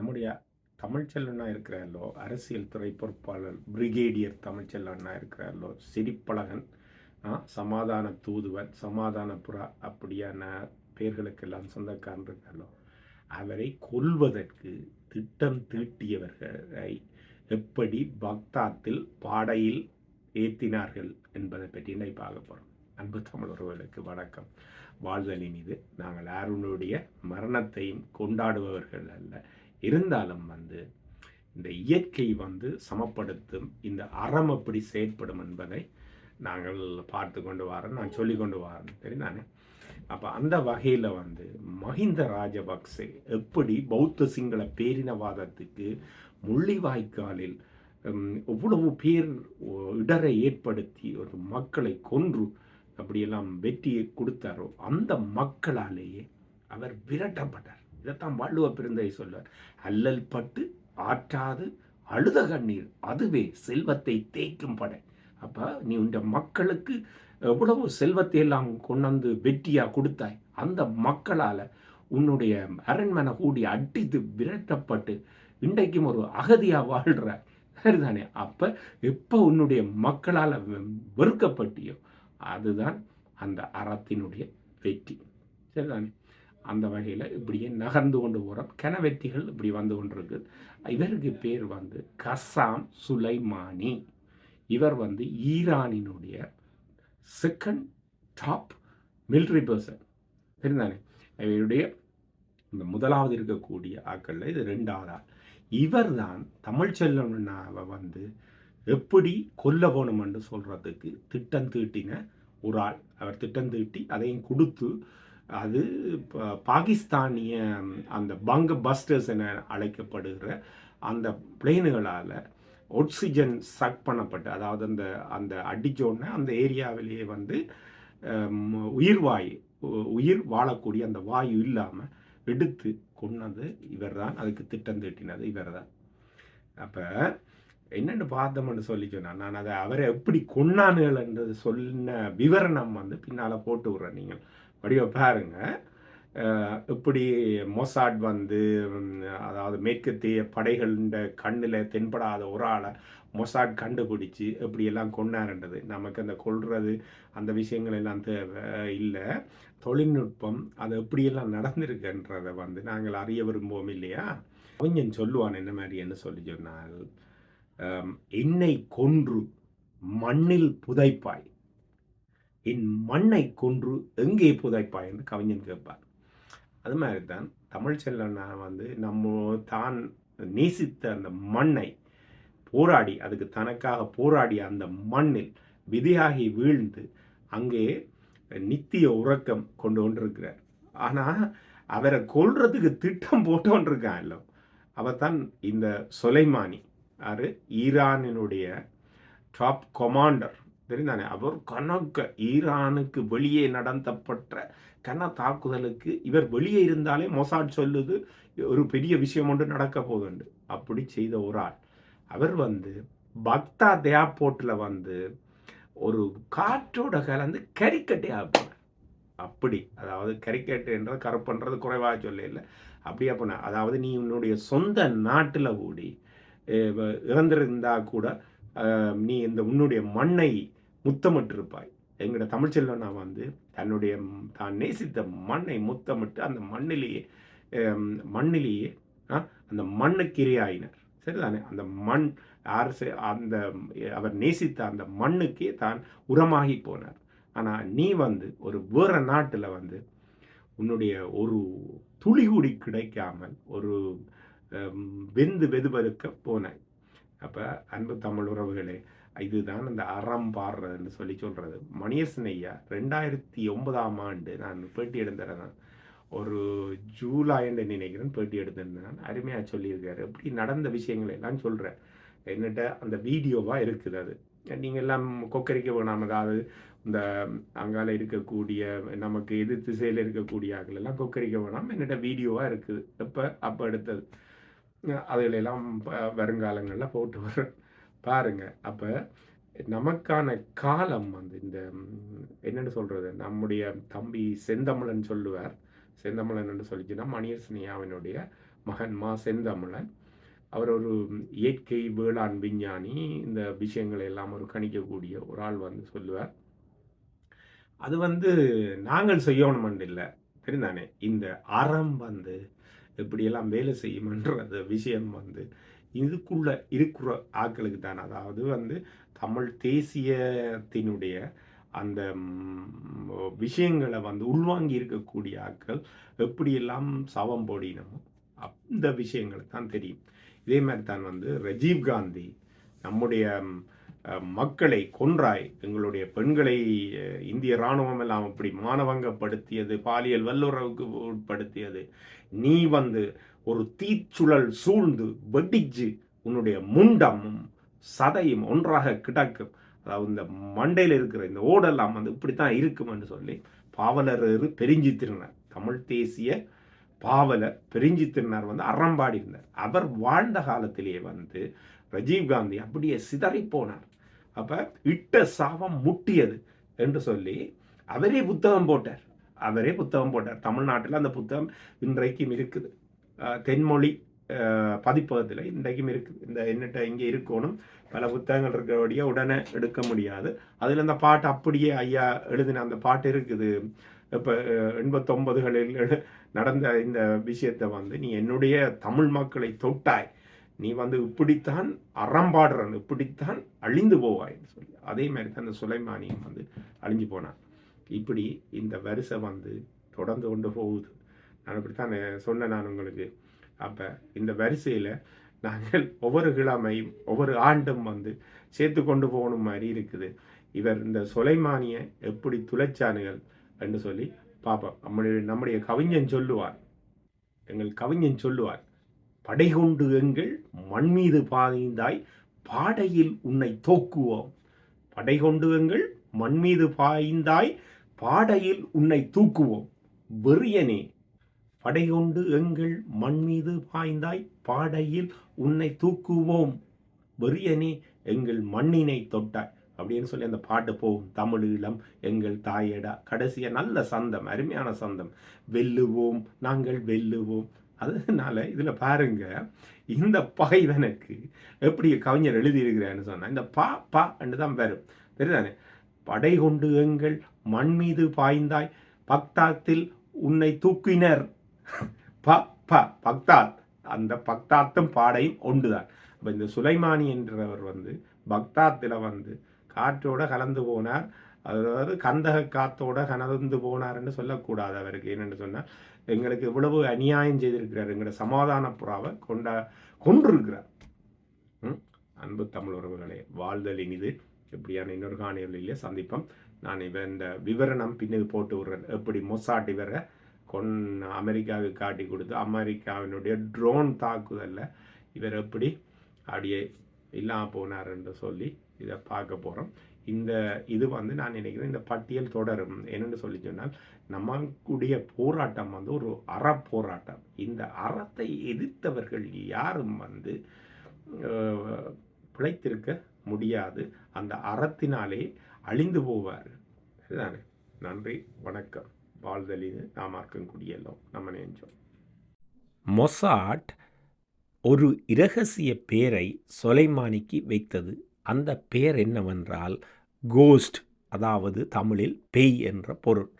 நம்முடைய தமிழ்ச்செல்வனா இருக்கிறாரோ அரசியல் துறை பொறுப்பாளர் பிரிகேடியர் தமிழ்ச்செல்வனா இருக்கிறாரோ சிரிப்பழகன் சமாதான தூதுவன் சமாதான புறா அப்படியான பெயர்களுக்கெல்லாம் சொந்தக்காரன் இருக்காரோ அவரை கொல்வதற்கு திட்டம் தீட்டியவர்களை எப்படி பக்தாத்தில் பாடையில் ஏத்தினார்கள் என்பதை பற்றி இன்றை பார்க்க போகிறோம் அன்பு தமிழ் உறவுகளுக்கு வணக்கம். வாழ்தலின் இது நாங்கள் யாருடைய மரணத்தையும் கொண்டாடுபவர்கள் அல்ல. இருந்தாலும் வந்து இந்த இயற்கை வந்து சமப்படுத்தும் இந்த அறம் எப்படி செயற்படும் என்பதை நாங்கள் பார்த்து கொண்டு வரோம் நான் சொல்லி கொண்டு வரேன். தெரிந்தானே அப்போ அந்த வகையில் வந்து மஹிந்த ராஜபக்சே எப்படி பௌத்த சிங்கள பேரினவாதத்துக்கு முள்ளிவாய்க்காலில் எவ்வளவு பேர் இடரை ஏற்படுத்தி ஒரு மக்களை கொன்று அப்படியெல்லாம் வெற்றியை கொடுத்தாரோ அந்த மக்களாலேயே அவர் விரட்டப்பட்டார். இதைத்தான் வள்ளுவ பிறந்தை சொல்வார் அல்லல் பட்டு ஆற்றாது அழுத கண்ணீர் அதுவே செல்வத்தை தேய்க்கும் படை. அப்போ நீ இந்த மக்களுக்கு எவ்வளவு செல்வத்தை எல்லாம் கொண்டாந்து வெற்றியாக கொடுத்தாய் அந்த மக்களால் உன்னுடைய அரண்மனை கூடி அடித்து விரட்டப்பட்டு இன்றைக்கும் ஒரு அகதியாக வாழ்கிற சரிதானே? அப்போ எப்போ உன்னுடைய மக்களால் வெறுக்கப்பட்டியோ அதுதான் அந்த அறத்தினுடைய வெற்றி. சரிதானே? அந்த வகையில் இப்படியே நகர்ந்து கொண்டு போகிறோம் கனவெற்றிகள் இப்படி வந்து கொண்டிருக்கு. இவருக்கு பேர் வந்து கசாம் சுலைமானி. இவர் வந்து ஈரானினுடைய செகண்ட் டாப் மிலிட்ரி பர்சன் சரிதானே இவருடைய இந்த முதலாவது இருக்கக்கூடிய ஆட்களில் இது ரெண்டாவது ஆள் இவர் தான் தமிழ்ச்செல்வனாவை வந்து எப்படி கொல்ல போகணுமென்று சொல்கிறதுக்கு திட்டம் தீட்டின ஒரு ஆள். அவர் திட்டம் தீட்டி அதையும் கொடுத்து அது பாகிஸ்தானிய அந்த பங்க பஸ்டர்ஸ் என அழைக்கப்படுகிற அந்த பிளேனுகளால் ஆக்சிஜன் சக் பண்ணப்பட்டு அதாவது அந்த அந்த அடிச்சோடனே அந்த ஏரியாவிலேயே வந்து உயிர் வாயு உ- உயிர் வாழக்கூடிய அந்த வாயு இல்லாமல் எடுத்து கொன்னது இவர்தான். அதுக்கு திட்டம் தீட்டினது இவர்தான். அப்போ என்னென்னு பார்த்தோம்னு சொல்லி சொன்னால் நான் அதை அவரை எப்படி கொண்டானுகள்ன்றது சொன்ன விவரணம் வந்து பின்னால் போட்டு விட்றேன் நீங்கள். வடிவ பாருங்க. இப்படி மொசாட் வந்து அதாவது மேற்கத்திய படைகளின் கண்ணில் தென்படாத ஒரு ஆளை மொசாட் கண்டுபிடிச்சு இப்படியெல்லாம் கொண்டாருன்றது. நமக்கு அந்த கொள்வது அந்த விஷயங்கள் எல்லாம் தேவை இல்லை. தொழில்நுட்பம் அது எப்படியெல்லாம் நடந்திருக்குன்றதை வந்து நாங்கள் அறிய விரும்புவோம் இல்லையா? கொஞ்சம் சொல்லுவான் என்ன மாதிரி என்ன சொல்லி சொன்னால் என்னை கொன்று மண்ணில் புதைப்பாய். என் மண்ணை கொன்று எங்கே புதைப்பாய் என்று கவிஞன் கேட்பார். அது மாதிரி தான் தமிழ் செல்லண்ணா வந்து நம்ம தான் நேசித்த அந்த மண்ணை போராடி அதுக்கு தனக்காக போராடி அந்த மண்ணில் விதையாகி வீழ்ந்து அங்கே நித்திய உறக்கம் கொண்டு கொண்டிருக்கிறார் ஆனால் அவரை கொல்றதுக்கு திட்டம் போட்டு கொண்டிருக்கான் இல்லை. அவர் தான் இந்த சொலைமானி. யாரு? ஈரானினுடைய டாப் கொமாண்டர் தெரிந்தானே? அவர் கணக்க ஈரானுக்கு வெளியே நடத்தப்பட்ட கன தாக்குதலுக்கு இவர் வெளியே இருந்தாலே மொசாட் சொல்லுது ஒரு பெரிய விஷயம் ஒன்று நடக்க போகுதுண்டு. அப்படி செய்த ஒரு ஆள். அவர் வந்து பக்தாத் ஏர்போர்ட்டில் வந்து ஒரு காற்றோட கலந்து கறிக்கட்டை ஆப்பினார் அப்படி. அதாவது கறிக்கட்டு கருப்புன்றது குறைவாக சொல்ல இல்லை. அப்படியே பண்ண அதாவது நீ உன்னுடைய சொந்த நாட்டில் கூடி வ- இறந்திருந்தா கூட நீ இந்த உன்னுடைய மண்ணை முத்தமிட்டிருப்பாய். எங்களோட தமிழ்ச்செல்வனா வந்து தன்னுடைய தான் நேசித்த மண்ணை முத்தமிட்டு அந்த மண்ணிலேயே மண்ணிலேயே ஆ, அந்த மண்ணுக்கு இரையாயினர். சரிதானே? அந்த மண் அரசு செ- அந்த அவர் நேசித்த அந்த மண்ணுக்கே தான் உரமாகி போனார். ஆனால் நீ வந்து ஒரு வேற நாட்டில் வந்து உன்னுடைய ஒரு துளி கூடி கிடைக்காமல் ஒரு வெந்து வெதுவெதுக்க போனாய். அப்போ அன்பு தமிழ் உறவுகளே இதுதான் அந்த அறம் பாடுறதுன்னு சொல்லி சொல்கிறது மணியரசன் ஐயா ரெண்டாயிரத்தி ஒன்பதாம் ஆண்டு நான் பேட்டி எடுத்துறேன் ஒரு ஜூலைன்னு நினைக்கிறேன் பேட்டி எடுத்திருந்தேன். நான் அருமையாக சொல்லியிருக்காரு. எப்படி நடந்த விஷயங்களை எல்லாம் சொல்கிறேன் என்னட்ட அந்த வீடியோவாக இருக்குது அது. நீங்கள் எல்லாம் கொக்கரிக்க வேணாம். அதாவது இந்த அங்கால இருக்கக்கூடிய நமக்கு எது திசையில் இருக்கக்கூடிய ஆட்கள் எல்லாம் கொக்கரிக்க வேணாம். என்னட்ட வீடியோவாக இருக்குது. எப்போ? அப்போ எடுத்தது. அதில் எல்லாம் ப- வருங்காலங்களில் போட்டு வர்றேன். பாருங்க. அப்போ நமக்கான காலம் வந்து இந்த என்னென்னு சொல்கிறது நம்முடைய தம்பி செந்தமிழன் சொல்லுவார். செந்தமிழன் என்று சொல்லிச்சுன்னா மணியரசனியாவினுடைய மகன் மா செந்தமிழன். அவர் ஒரு இயற்கை வேளாண் விஞ்ஞானி. இந்த விஷயங்களை எல்லாம் ஒரு கணிக்கக்கூடிய ஒரு ஆள் வந்து சொல்லுவார். அது வந்து நாங்கள் செய்யணும் இல்லை. தெரிந்தானே? இந்த அறம் வந்து இப்படியெல்லாம் வேலை செய்யுமன்ற விஷயம் வந்து இதுக்குள்ள இருக்கிற ஆக்களுக்கு தான். அதாவது வந்து தமிழ் தேசியத்தினுடைய அந்த விஷயங்களை வந்து உள்வாங்கி இருக்கக்கூடிய ஆக்கள் எப்படியெல்லாம் சவம் போடினமோ அந்த விஷயங்களை தான் தெரியும். இதே மாதிரி தான் வந்து ரஜீவ் காந்தி நம்முடைய மக்களை கொன்றாய். எங்களுடைய பெண்களை இந்திய இராணுவம் எல்லாம் அப்படி மானவங்கப்படுத்தியது பாலியல் வல்லுறவுக்கு உட்படுத்தியது. நீ வந்து ஒரு தீச்சுழல் சூழ்ந்து வெடிச்சு உன்னுடைய முண்டமும் சதையும் ஒன்றாக கிடக்கும். அதாவது இந்த மண்டையில் இருக்கிற இந்த ஓடெல்லாம் வந்து இப்படித்தான் இருக்கும்னு சொல்லி பாவலர் பெரிஞ்சி திருநார் தமிழ் தேசிய பாவலர் பெரிஞ்சி திருநார் வந்து அறம்பாடி இருந்தார் அவர் வாழ்ந்த காலத்திலேயே வந்து ரஜீவ்காந்தி அப்படியே சிதறி போனார். அப்போ இட்ட சாபம் முட்டியது என்று சொல்லி அவரே புத்தகம் போட்டார். அவரே புத்தகம் போட்டார். தமிழ்நாட்டில் அந்த புத்தகம் இன்றைக்கும் இருக்குது. தென்மொழி பதிப்பகத்தில் இன்றைக்கும் இருக்குது இந்த என்னட்ட இங்கே இருக்கணும். பல புத்தகங்கள் இருக்கிறபடியாக உடனே எடுக்க முடியாது. அதில் அந்த பாட்டு அப்படியே ஐயா எழுதின அந்த பாட்டு இருக்குது. இப்போ எண்பத்தொன்பதுகளில் நடந்த இந்த விஷயத்தை வந்து நீ என்னுடைய தமிழ் மக்களை தொட்டாய். நீ வந்து இப்படித்தான் அறம்பாடுறன் இப்படித்தான் அழிந்து போவாய்ன்னு சொல்லி. அதே மாதிரி தான் அந்த சுலைமானியம் வந்து அழிஞ்சு போனான். இப்படி இந்த வரிசை வந்து தொடர்ந்து கொண்டு போகுது. நான் இப்படித்தான் சொன்னேன் நான் உங்களுக்கு. அப்போ இந்த வரிசையில் நாங்கள் ஒவ்வொரு கிழமையும் ஒவ்வொரு ஆண்டும் வந்து சேர்த்து கொண்டு போகணும் மாதிரி இருக்குது. இவர் இந்த சொலைமானிய எப்படி துளைச்சானுகள் என்று சொல்லி பார்ப்போம் நம்முடைய நம்முடைய கவிஞன் சொல்லுவார். எங்கள் கவிஞன் சொல்லுவார் படைகொண்டு எங்கள் மண் மீது பாய்ந்தாய் பாடையில் உன்னை தோக்குவோம். படை கொண்டு எங்கள் மண் மீது பாய்ந்தாய் பாடையில் உன்னை தூக்குவோம். வெறியனே படை கொண்டு எங்கள் மண் மீது பாய்ந்தாய் பாடையில் உன்னை தூக்குவோம். வெறியனே எங்கள் மண்ணினை தொட்டாய். அப்படின்னு சொல்லி அந்த பாட்டு போகும். தமிழீழம் எங்கள் தாயடா. கடைசியாக நல்ல சந்தம் அருமையான சந்தம். வெல்லுவோம் நாங்கள் வெல்லுவோம். அதனால இதில் பாருங்க இந்த பகைவனுக்கு எப்படி கவிஞர் எழுதியிருக்கிறான்னு சொன்னால் இந்த பா பா என்று தான் வரும். தெரியுதானே? படை கொண்டு எங்கள் மண் மீது பாய்ந்தாய் பக்தாத்தில் உன்னை தூக்கினர். ப ப பக்தாத். அந்த பக்தாத்தும் பாடையும் ஒன்றுதான். அப்போ இந்த சுலைமானி என்றவர் வந்து பக்தாத்தில் வந்து காற்றோட கலந்து போனார். அதாவது கந்தக காத்தோட கலந்து போனார்ன்னு சொல்லக்கூடாது அவருக்கு. என்னென்னு சொன்னால் எங்களுக்கு இவ்வளவு அநியாயம் செய்திருக்கிறார். எங்களோட சமாதான புறாவை கொண்டா கொன்றிருக்கிறார். அன்பு தமிழ் உறவுகளே வாழ்தல் இனிது எப்படியான இன்னொரு காணிகளிலே சந்திப்போம். நான் இவன் இந்த விவரணம் பின்னது போட்டு விடுறேன். எப்படி மொசாட் இவரை கொன் அமெரிக்காவுக்கு காட்டி கொடுத்து அமெரிக்காவினுடைய ட்ரோன் தாக்குதலில் இவர் எப்படி அப்படியே இல்லாமல் போனார் என்று சொல்லி இதை பார்க்க போகிறோம் இந்த இது வந்து நான் நினைக்கிறேன் இந்த பட்டியல் தொடரும். என்னென்னு சொல்லி சொன்னால் நம்மளுடைய போராட்டம் வந்து ஒரு அற போராட்டம். இந்த அறத்தை எதிர்த்தவர்கள் யாரும் வந்து பிழைத்திருக்க முடியாது. அந்த அறத்தினாலே அழிந்து போவார் அதுதானே நன்றி. வணக்கம். வாழ்தலிது நாம் குடியெல்லாம் நம்ம நினைச்சோம் மொசாட் ஒரு இரகசிய பேரை சொலைமானிக்கு வைத்தது. அந்த பெயர் என்னவென்றால் கோஸ்ட் அதாவது தமிழில் பேய் என்ற பொருள்.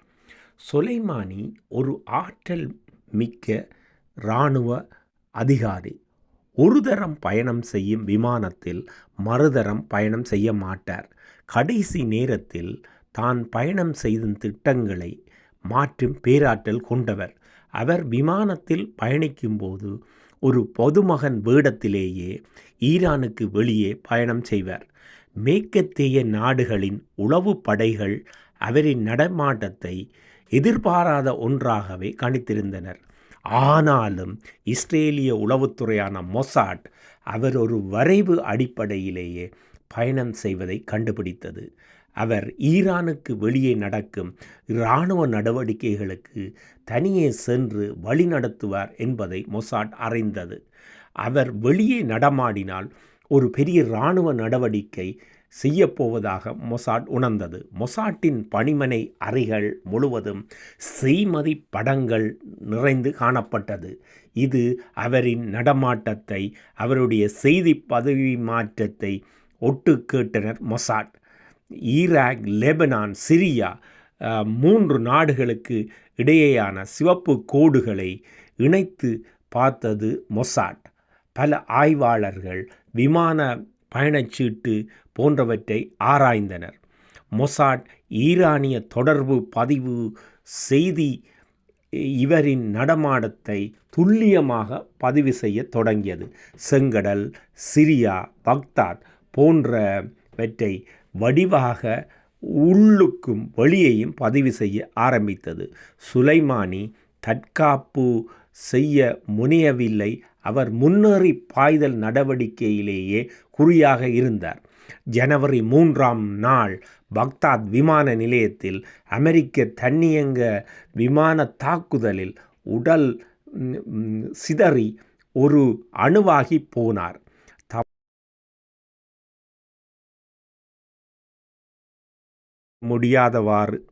சொலைமானி ஒரு ஆற்றல் மிக்க இராணுவ அதிகாரி. ஒரு தரம் பயணம் செய்யும் விமானத்தில் மறுதரம் பயணம் செய்ய மாட்டார். கடைசி நேரத்தில் தான் பயணம் செய்தும் திட்டங்களை மாற்றும் பேராற்றல் கொண்டவர். அவர் விமானத்தில் பயணிக்கும்போது ஒரு பொதுமகன் வேடத்திலேயே ஈரானுக்கு வெளியே பயணம் செய்வார். மேற்கத்தேய நாடுகளின் உளவு படைகள் அவரின் நடமாட்டத்தை எதிர்பாராத ஒன்றாகவே கணித்திருந்தனர். ஆனாலும் இஸ்ரேலிய உளவுத்துறையான மொசாட் அவர் ஒரு வரைவு அடிப்படையிலேயே பயணம் செய்வதை கண்டுபிடித்தது. அவர் ஈரானுக்கு வெளியே நடக்கும் இராணுவ நடவடிக்கைகளுக்கு தனியே சென்று வழிநடத்துவார் என்பதை மொசாட் அறிந்தது. அவர் வெளியே நடமாடினால் ஒரு பெரிய இராணுவ நடவடிக்கை செய்யப்போவதாக மொசாட் உணர்ந்தது. மொசாட்டின் பணிமனை அறைகள் முழுவதும் செய்மதி படங்கள் நிறைந்து காணப்பட்டது. இது அவரின் நடமாட்டத்தை அவருடைய செய்தி பதவி மாற்றத்தை ஒட்டு கேட்டனர் மொசாட். ஈராக் லெபனான் சிரியா மூன்று நாடுகளுக்கு இடையேயான சிவப்பு கோடுகளை இணைத்து பார்த்தது மொசாட். பல ஆய்வாளர்கள் விமான பயணச்சீட்டு போன்றவற்றை ஆராய்ந்தனர். மொசாட் ஈரானிய தொடர்பு பதிவு செய்தி இவரின் நடமாடத்தை துல்லியமாக பதிவு செய்ய தொடங்கியது. செங்கடல் சிரியா பக்தாத் போன்றவற்றை வடிவாக உள்ளுக்கும் வழியையும் பதிவு செய்ய ஆரம்பித்தது. சுலைமானி தற்காப்பு செய்ய முனையவில்லை. அவர் முன்னேறி பாய்தல் நடவடிக்கையிலேயே குறியாக இருந்தார். ஜனவரி மூன்றாம் நாள் பக்தாத் விமான நிலையத்தில் அமெரிக்க தன்னியங்க விமான தாக்குதலில் உடல் சிதறி ஒரு அணுவாகி போனார். முடியாதவாறு.